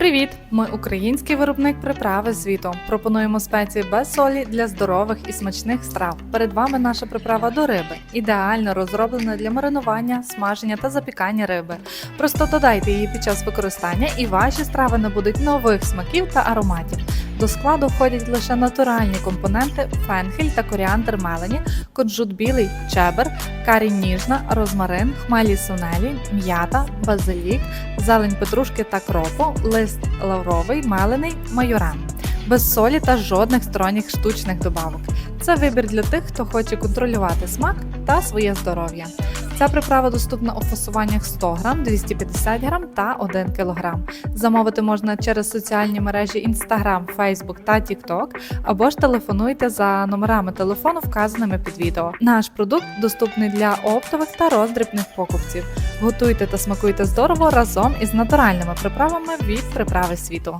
Привіт! Ми український виробник приправи звіту. Пропонуємо спеції без солі для здорових і смачних страв. Перед вами наша приправа до риби, ідеально розроблена для маринування, смаження та запікання риби. Просто додайте її під час використання, і ваші страви набудуть нових смаків та ароматів. До складу входять лише натуральні компоненти: фенхель та коріандр мелені, кунжут білий, чебер, карі ніжна, розмарин, хмелі сунелі, м'ята, базилік, зелень петрушки та кропу, лист лавровий, мелений, майоран. Без солі та жодних сторонніх штучних добавок. Це вибір для тих, хто хоче контролювати смак та своє здоров'я. Ця приправа доступна у фасуваннях 100 грам, 250 грам та 1 кг. Замовити можна через соціальні мережі Instagram, Facebook та TikTok, або ж телефонуйте за номерами телефону, вказаними під відео. Наш продукт доступний для оптових та роздрібних покупців. Готуйте та смакуйте здорово разом із натуральними приправами від приправи світу.